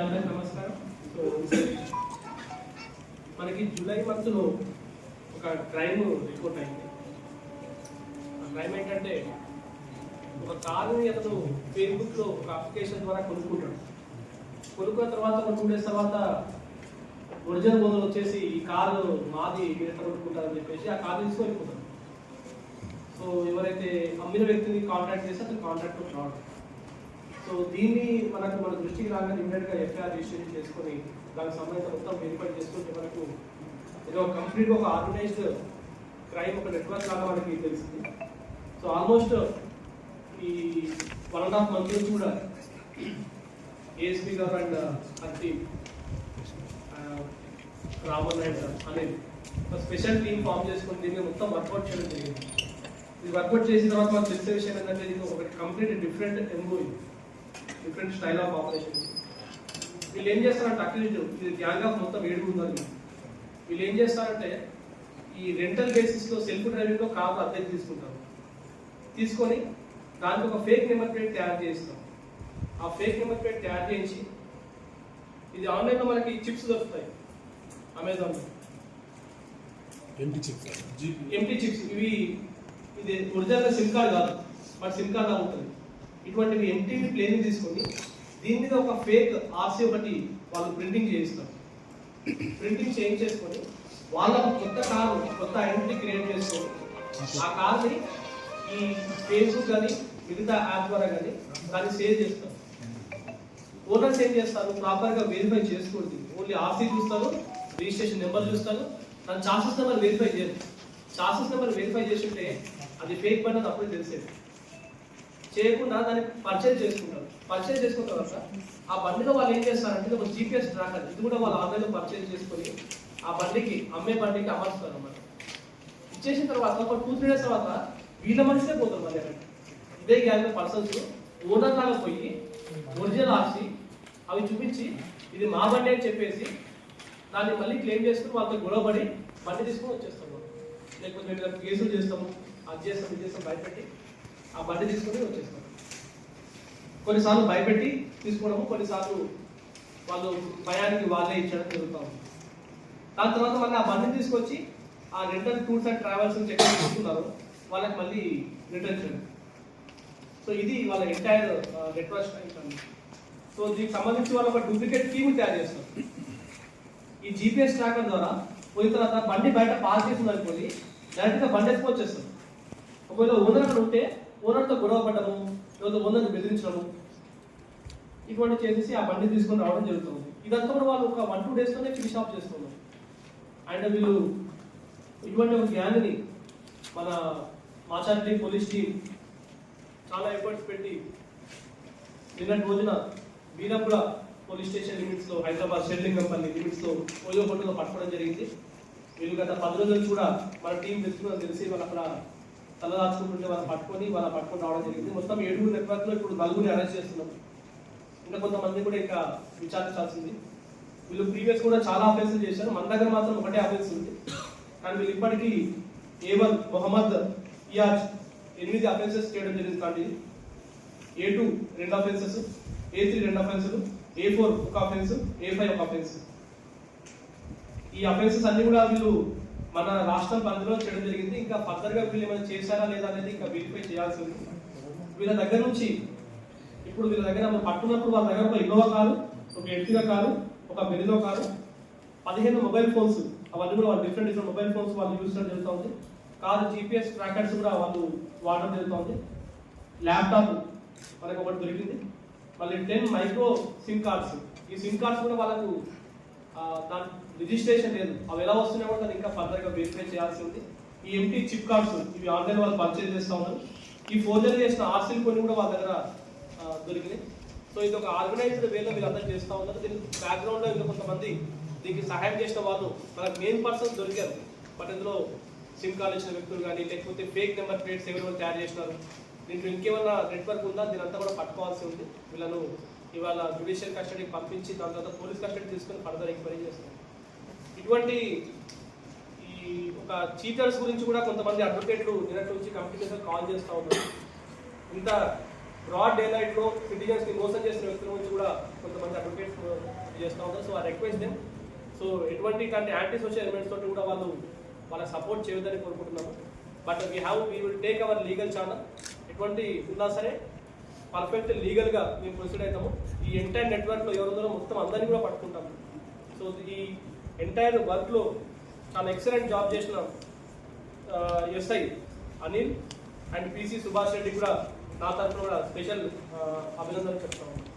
అందరికీ నమస్కారం. సో మనకి జూలై మంత్లో ఒక క్రైమ్ రిపోర్ట్ అయింది. ఆ క్రైమ్ ఏంటంటే ఒక కారుని అతను ఫేస్బుక్లో ఒక అప్లికేషన్ ద్వారా కొనుక్కుంటాడు కొనుక్కున్న తర్వాత ఒక టూ డేస్ తర్వాత ఒరిజినల్ బోధలు వచ్చేసి ఈ కారు మాది మీరు ఎట్లా కొనుక్కుంటారని చెప్పేసి ఆ కారు తీసుకొని సో ఎవరైతే అమ్మిన వ్యక్తిని కాంటాక్ట్ చేస్తే అతను కాంటాక్ట్ రావడం సో దీన్ని మనకు మన దృష్టికి రాగానే ఇమ్మీడియట్గా ఎఫ్ఐఆర్ రిజిస్ట్రేషన్ చేసుకొని దానికి సంబంధించిన మొత్తం వెరిఫై చేసుకుంటే మనకు ఏదో కంప్లీట్ ఒక ఆర్గనైజ్డ్ క్రైమ్ ఒక నెట్వర్క్ లాగా మనకి తెలిసింది సో ఆల్మోస్ట్ ఈ వన్ అండ్ హాఫ్ మంత్ నుంచి కూడా ఏఎస్పీ గారు అండ్ హర్తి రామన్ అండ్ అనేది ఒక స్పెషల్ టీమ్ ఫామ్ చేసుకుని దీన్ని మొత్తం వర్కౌట్ చేయడం జరిగింది. ఇది వర్కౌట్ చేసిన తర్వాత మనకు తెలిసే విషయం ఏంటంటే ఇది ఒక complete different MO different style of operation వీళ్ళు ఏం చేస్తారంటే అక్యూజ్ ఇది గ్యాంగ్ ఆఫ్ మొత్తం ఏడు ఉందని వీళ్ళు. ఏం చేస్తారంటే ఈ రెంటల్ బేసిస్లో సెల్ఫ్ డ్రైవింగ్లో కార్లు అద్దెకి తీసుకుంటారు. తీసుకొని దానికి ఒక ఫేక్ నెంబర్ ప్లేట్ తయారు చేస్తాం ఆ ఫేక్ నెంబర్ ప్లేట్ తయారు చేయించి ఇది ఆన్లైన్లో మనకి చిప్స్ దొరుకుతాయి అమెజాన్లో ఎంపీ చిప్ ఎంటీ చిప్స్ ఇవి ఇది ఒరిజినల్ సిమ్ కార్డ్ కాదు. మన సిమ్ కార్డ్ ఉంటుంది. ఇటువంటివి ఎన్టీవీ ప్లేన్ తీసుకొని దీని మీద ఒక ఫేక్ ఆర్సీ ఒకటి వాళ్ళు ప్రింటింగ్ చేయిస్తారు. ప్రింటింగ్ చేయించేసుకొని వాళ్ళ కొత్త కారు కొత్త ఐడెంటిటీ క్రియేట్ చేసుకొని ఆ కార్ని ఈ ఫేస్బుక్ కానీ మిగతా యాప్ ద్వారా కానీ దాన్ని సేవ్ చేస్తారు. ఓనర్స్ ఏం చేస్తారు? ప్రాపర్గా వెరిఫై చేసుకోండి. ఓన్లీ ఆర్సీ చూస్తారు రిజిస్ట్రేషన్ నెంబర్ చూస్తారు. దాని చాసెస్ నెంబర్ వెరిఫై చేయాలి చాసెస్ నెంబర్ వెరిఫై చేస్తుంటే అది ఫేక్ బండి అప్పుడే తెలిసేది. చేయకుండా దాన్ని పర్చేజ్ చేసుకుంటారు. పర్చేజ్ చేసుకున్న తర్వాత ఆ బండిలో వాళ్ళు ఏం చేస్తారంటే ఒక జీపీఎస్ ట్రాకర్ ఇది కూడా వాళ్ళు ఆన్లైన్లో పర్చేజ్ చేసుకొని ఆ బండికి అమ్మే బండికి అమర్చుతారు అన్నమాట. ఇచ్చేసిన తర్వాత ఒక టూ త్రీ డేస్ తర్వాత వీళ్ళ మనిషినే పోతారు మళ్ళీ అక్కడికి. ఇదే గ్యాంగ్ పర్సన్స్ ఓనర్ లాగా పోయి ఒరిజినల్ ఆర్సి అవి చూపించి ఇది మా బండి అని చెప్పేసి దాన్ని మళ్ళీ క్లెయిమ్ చేసుకుని వాళ్ళతో గొడవపడి బండి తీసుకొని వచ్చేస్తాము. లేకపోతే మేము కేసులు చేస్తాము అది చేస్తాం ఇది చేస్తాం భయపెట్టి ఆ బండి తీసుకొని వచ్చేస్తాం కొన్నిసార్లు భయపెట్టి తీసుకోవడము కొన్నిసార్లు వాళ్ళు భయానికి వాళ్ళే ఇచ్చడం జరుగుతాం దాని తర్వాత మళ్ళీ ఆ బండిని తీసుకొచ్చి ఆ రిటర్న్ టూర్స్ అండ్ ట్రావెల్స్ నుంచి ఎక్కడ తీసుకున్నారో. వాళ్ళకి మళ్ళీ రిటర్న్ చేయండి. సో ఇది వాళ్ళ ఎంటైర్ నెట్వర్క్ స్ట్రైక్ సో దీనికి సంబంధించి వాళ్ళు ఒక డూప్లికేట్ టీమ్ తయారు చేస్తారు. ఈ జీపీఎస్ ట్రాకర్ ద్వారా పోయిన తర్వాత బండి బయట పాస్ చేసింది అనుకోని డైరెక్ట్గా బండి ఎక్కువ వచ్చేస్తారు ఒకవేళ ఓనర్ అక్కడ ఉంటే ఓనర్తో గొడవ పడ్డము లేదా ఓనర్ని బెదిరించడము ఇటువంటి చేసేసి ఆ బండి తీసుకొని రావడం జరుగుతుంది. ఇదంతా కూడా వాళ్ళు ఒక వన్ టూ డేస్లోనే ఫినిష్ ఆఫ్ చేస్తున్నారు అండ్ వీళ్ళు ఇటువంటి ఒక గ్యాంగ్ని మన మాచారెడ్డి పోలీస్ టీం చాలా ఎఫర్ట్స్ పెట్టి నిన్నటి రోజున వీరపుర పోలీస్ స్టేషన్ లిమిట్స్లో హైదరాబాద్ షెల్లింగంపల్లి లిమిట్స్లో ఓయో హోటల్లో పట్టుకోవడం జరిగింది. వీళ్ళు గత పది రోజులు కూడా మన టీం వెతుకుని తెలిసి వాళ్ళు అక్కడ తలదాచుకుంటుంటే వాళ్ళు పట్టుకొని వాళ్ళ పట్టుకొని రావడం జరిగింది. మొత్తం ఏడుగురు నెట్వర్క్లో ఇప్పుడు నలుగురిని అరెస్ట్ చేస్తున్నాం ఇంకా కొంతమంది కూడా ఇంకా విచారించాల్సింది. వీళ్ళు ప్రీవియస్ కూడా చాలా అఫెన్సులు చేశారు. మన దగ్గర మాత్రం ఒకటే అఫెన్స్ ఉంది. కానీ వీళ్ళు ఇప్పటికీ ఏవన్ మొహమ్మద్ ఇయాజ్ ఎనిమిది అఫెన్సెస్ చేయడం జరిగింది కానీ ఏ టూ రెండు అఫెన్సెస్ ఏ త్రీ రెండు అఫెన్సులు ఏ ఫోర్ ఒక అఫెన్స్ ఏ ఫైవ్ ఒక అఫెన్స్ ఈ అఫెన్సెస్ అన్ని కూడా వీళ్ళు మన రాష్ట్రం పరిధిలో చేయడం జరిగింది. ఇంకా ఫర్దర్గా వీళ్ళు ఏమైనా చేశారా లేదా అనేది ఇంకా వెరిఫై చేయాల్సి ఉంది. వీళ్ళ దగ్గర నుంచి ఇప్పుడు వీళ్ళ దగ్గర మనం పట్టుకున్నప్పుడు వాళ్ళ దగ్గర ఒక ఇన్నోవా కారు ఒక ఎర్టిగా కారు ఒక బెరినో కారు పదిహేను మొబైల్ ఫోన్స్ అవన్నీ కూడా వాళ్ళు డిఫరెంట్ డిఫరెంట్ మొబైల్ ఫోన్స్ వాళ్ళు యూజ్ చేయడం జరుగుతుంది. కారు జీపీఎస్ ట్రాకర్స్ కూడా వాళ్ళు వాడడం జరుగుతుంది. ల్యాప్టాప్ మనకు ఒకటి దొరికింది. మళ్ళీ టెన్ మైక్రో సిమ్ కార్డ్స్ ఈ సిమ్ కార్డ్స్ కూడా వాళ్ళకు దాని రిజిస్ట్రేషన్ లేదు. అవి ఎలా వస్తున్నాయో కూడా దాన్ని ఇంకా ఫర్దర్గా వెరిఫై చేయాల్సి ఉంది. ఈ ఎంటీ చిప్ కార్డ్స్ ఇవి ఆన్లైన్ వాళ్ళు పర్చేజ్ చేస్తా ఉన్నారు. ఈ ఫోర్జరీ చేసిన ఆర్సీలు కొన్ని కూడా వాళ్ళ దగ్గర దొరికినాయి. సో ఇది ఒక ఆర్గనైజ్డ్ వేలో వీళ్ళందరూ చేస్తూ ఉన్నారు. దీనికి బ్యాక్గ్రౌండ్లో ఇంకా కొంతమంది దీనికి సహాయం చేసిన వాళ్ళు మనకు మెయిన్ పర్సన్ దొరికారు. బట్ ఇందులో సిమ్ కార్డ్ ఇచ్చిన వ్యక్తులు కానీ లేకపోతే ఫేక్ నెంబర్ ప్లేట్స్ ఎవరు తయారు చేసినారు. దీంట్లో ఇంకేమన్నా నెట్వర్క్ ఉందా? దీని అంతా కూడా పట్టుకోవాల్సి ఉంది. వీళ్ళను ఇవాళ జ్యుడిషియల్ కస్టడీకి పంపించి దాని తర్వాత పోలీస్ కస్టడీ తీసుకొని ఫర్దర్ ఎంక్వైరీ చేస్తున్నారు. ఇటువంటి ఈ ఒక చీటర్స్ గురించి కూడా కొంతమంది అడ్వకేట్లు నిన్నటి నుంచి కంపెనీస్ కాల్ చేస్తూ ఉన్నారు. ఇంత బ్రాడ్ డే లైట్లో సిటిజన్స్ని మోసం చేసిన వ్యక్తుల గురించి కూడా కొంతమంది అడ్వకేట్స్ చేస్తూ ఉంటారు సో ఆ రిక్వెస్ట్ దెమ్ సో ఎటువంటి ఇట్లాంటి యాంటీ సోషల్ ఎలిమెంట్స్ తోటి కూడా వాళ్ళు వాళ్ళ సపోర్ట్ చేయొద్దని కోరుకుంటున్నాము. But we have we will take our legal channel ఎటువంటి ఉన్నా సరే పర్ఫెక్ట్ లీగల్గా మేము ప్రొసీడ్ అవుతాము. ఈ ఎంటైర్ నెట్వర్క్లో ఎవరు మొత్తం అందరినీ కూడా పట్టుకుంటాము. సో ఈ ఎంటైర్ వర్క్లో చాలా ఎక్సలెంట్ జాబ్ చేసిన SI Anil and PC Subhash Reddy కూడా నా తరఫున కూడా స్పెషల్ అభినందనలు చెప్తాము